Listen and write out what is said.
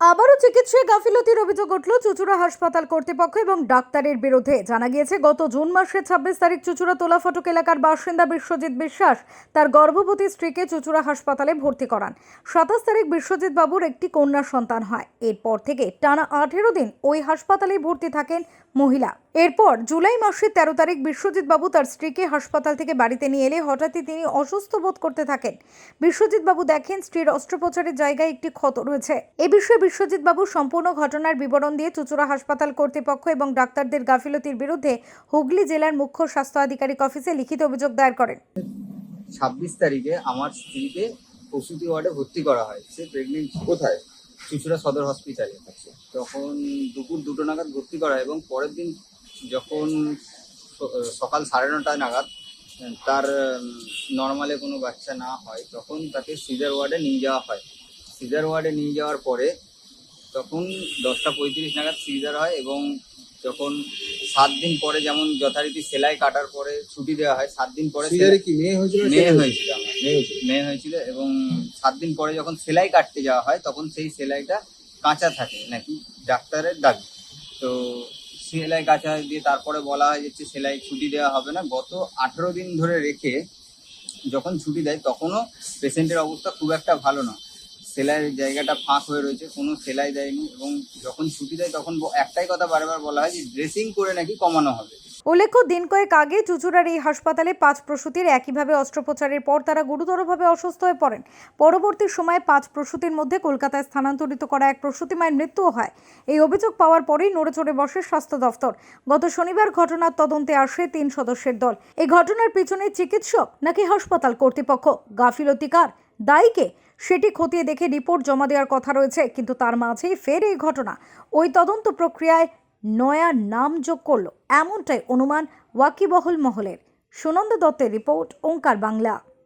আবারও চিকিৎসায় গাফিলতির অভিযোগ উঠল চুচুড়া হাসপাতাল কর্তৃপক্ষ এবং ডাক্তারের বিরুদ্ধে। জানা গিয়েছে, গত জুন মাসের ছাব্বিশ তারিখ চুচুড়া তোলাফটক এলাকার বাসিন্দা বিশ্বজিৎ বিশ্বাস তার গর্ভবতী স্ত্রীকে চুচুড়া হাসপাতালে ভর্তি করান। সাতাশ তারিখ বিশ্বজিৎ বাবুর একটি কন্যা সন্তান হয়। এরপর থেকে টানা আঠেরো দিন ওই হাসপাতালেই ভর্তি থাকেন মহিলা। এরপর জুলাই মাসের তেরো তারিখ বিশ্বজিৎ বাবু তার স্ত্রীকে হাসপাতাল থেকে বাড়িতে নিয়ে এলে হঠাৎই তিনি অসুস্থ বোধ করতে থাকেন। বিশ্বজিৎ বাবু দেখেন, স্ত্রীর অস্ত্রোপচারের জায়গায় একটি ক্ষত রয়েছে। এ বিষয়ে বিশ্বজিৎ বাবু সম্পূর্ণ ঘটনার বিবরণ দিয়ে চুচুড়া হাসপাতাল কর্তৃপক্ষ এবং ডাক্তারদের গাফিলতির বিরুদ্ধে হুগলি জেলার মুখ্য স্বাস্থ্য আধিকারিক অফিসে লিখিত অভিযোগ দায়ের করেন। ছাব্বিশ তারিখে আমার স্ত্রীকে প্রসূতি ওয়ার্ডে ভর্তি করা হয়। সে প্রেগনেন্ট কোথায়? চুচুড়া সদর হসপিটালে তখন দুপুর দুটো নাগাদ ভর্তি করা এবং পরের দিন যখন সকাল সাড়ে নটা নাগাদ তার নর্মালে কোনো বাচ্চা না হয়, তখন তাকে সিজার ওয়ার্ডে নিয়ে যাওয়া হয়। সিজার ওয়ার্ডে নিয়ে যাওয়ার পরে তখন দশটা পঁয়ত্রিশ নাগাদ সিজার হয় এবং যখন সাত দিন পরে যেমন যথারীতি সেলাই কাটার পরে ছুটি দেওয়া হয় সাত দিন পরে সিজারে কি মেয়ে হয়েছিল? মেয়ে হয়েছিল মেয়ে হয়েছিল। মেয়ে হয়েছিল এবং সাত দিন পরে যখন সেলাই কাটতে যাওয়া হয় তখন সেই সেলাইটা কাঁচা থাকে নাকি? ডাক্তারের দাবি। তো সেলাই কাঁচা দিয়ে তারপরে বলা হয় যে সেলাই ছুটি দেওয়া হবে না। গত আঠেরো দিন ধরে রেখে যখন ছুটি দেয় তখনও পেশেন্টের অবস্থা খুব একটা ভালো না সেলাইয়ের জায়গাটা ফাঁক হয়ে রয়েছে, কোনো সেলাই দেয়নি এবং যখন ছুটি দেয় তখন একটাই কথা বারবার বলা হয় যে ড্রেসিং করে নাকি কমানো হবে। উল্লেখ্য, দিন কয়েক আগে চুচুড়ার এই হাসপাতালে পাঁচ প্রসূতির একইভাবে অস্ত্রোপচারের পর তারা গুরুতরভাবে অসুস্থ হয়ে পড়েন। পরবর্তী সময়ে পাঁচ প্রসূতির মধ্যে কলকাতায় স্থানান্তরিত করা এক প্রসূতি মায়ের মৃত্যুও হয়। এই অভিযোগ পাওয়ার পরেই নড়ে চড়ে বসে স্বাস্থ্য দফতর। গত শনিবার ঘটনার তদন্তে আসে তিন সদস্যের দল। এই ঘটনার পিছনে চিকিৎসক নাকি হাসপাতাল কর্তৃপক্ষ? গাফিলতিকার দায়ীকে সেটি খতিয়ে দেখে রিপোর্ট জমা দেওয়ার কথা রয়েছে, কিন্তু তার মাঝেই ফের এই ঘটনা। ওই তদন্ত প্রক্রিয়ায় নয়া নাম যোগ করল। এমনটাই অনুমান ওয়াকিবহুল মহলের। সুনন্দ দত্তের রিপোর্ট ওঙ্কার বাংলা।